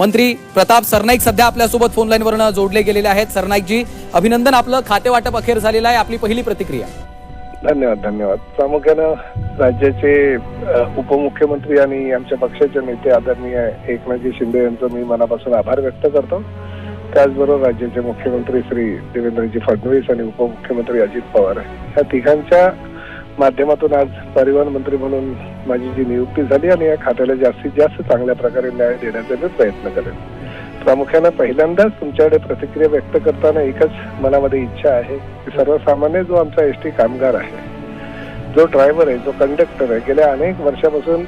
मंत्री प्रताप सरनाईक सध्या आपल्यासोबत फोन लाईनवरनं जोडले गेलेले आहेत. सरनाईकजी अभिनंदन. आपलं खाते वाटप अखेर झालेलं आहे. आपली पहिली प्रतिक्रिया. धन्यवाद धन्यवाद. प्रामुख्यानं राज्याचे उपमुख्यमंत्री आणि आमच्या पक्षाचे नेते आदरणीय एकनाथजी शिंदे यांचं मी मनापासून आभार व्यक्त करतो. त्याचबरोबर राज्याचे मुख्यमंत्री श्री देवेंद्रजी फडणवीस आणि उपमुख्यमंत्री अजित पवार. या तिघांच्या माध्यमातून आज परिवहन मंत्री म्हणून माझी जी नियुक्ती झाली आणि या खात्याला जास्तीत जास्त चांगल्या प्रकारे न्याय देण्याचा मी प्रयत्न करेन. प्रामुख्यानं पहिल्यांदाच तुमच्याकडे प्रतिक्रिया व्यक्त करताना एकच मनामध्ये इच्छा आहे की सर्वसामान्य जो आमचा एस टी कामगार आहे जो ड्रायव्हर आहे जो कंडक्टर आहे गेल्या अनेक वर्षापासून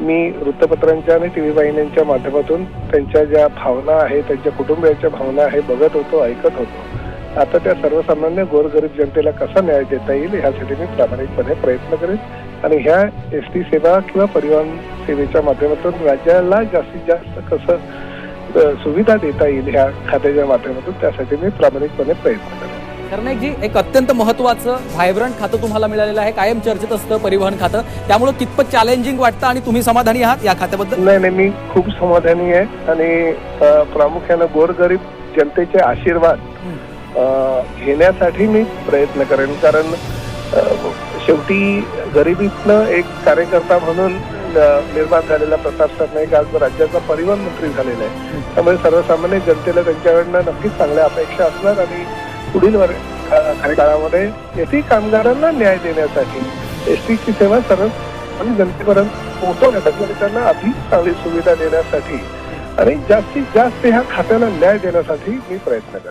मी वृत्तपत्रांच्या आणि टी व्ही वाहिन्यांच्या माध्यमातून त्यांच्या ज्या भावना आहेत त्यांच्या कुटुंबियांच्या भावना आहे बघत होतो ऐकत होतो. आता त्या सर्वसामान्य गोरगरीब जनतेला कसा न्याय देता येईल ह्यासाठी मी प्रामाणिकपणे प्रयत्न करेन. आणि ह्या एस टी सेवा किंवा परिवहन सेवेच्या माध्यमातून राज्याला जास्तीत जास्त कसं सुविधा देता येईल ह्या खात्याच्या माध्यमातून त्यासाठी मी प्रामाणिकपणे प्रयत्न करेन. सरनाईकजी एक अत्यंत महत्वाचं व्हायब्रंट खातं तुम्हाला मिळालेलं आहे. कायम चर्चेत असतं परिवहन खातं. त्यामुळे कितपत चॅलेंजिंग वाटतं आणि तुम्ही समाधानी आहात या खात्याबद्दल? नाही नाही मी खूप समाधानी आहे. आणि प्रामुख्यानं गोरगरीब जनतेचे आशीर्वाद घेण्यासाठी मी प्रयत्न करेन. कारण शेवटी गरिबीतनं एक कार्यकर्ता म्हणून निर्माण झालेला प्रताप सरनाईक आज राज्याचा परिवहन मंत्री झालेला आहे. त्यामुळे सर्वसामान्य जनतेला त्यांच्याकडनं नक्कीच चांगल्या अपेक्षा असणार आणि पुढील वर काही काळामध्ये एसटी कामगारांना न्याय देण्यासाठी एस टीची सेवा सर्व आणि जनतेपर्यंत पोहोचवण्यासाठी त्यांना अधिक चांगली सुविधा देण्यासाठी आणि जास्तीत जास्त ह्या खात्याला न्याय देण्यासाठी मी प्रयत्न करेन.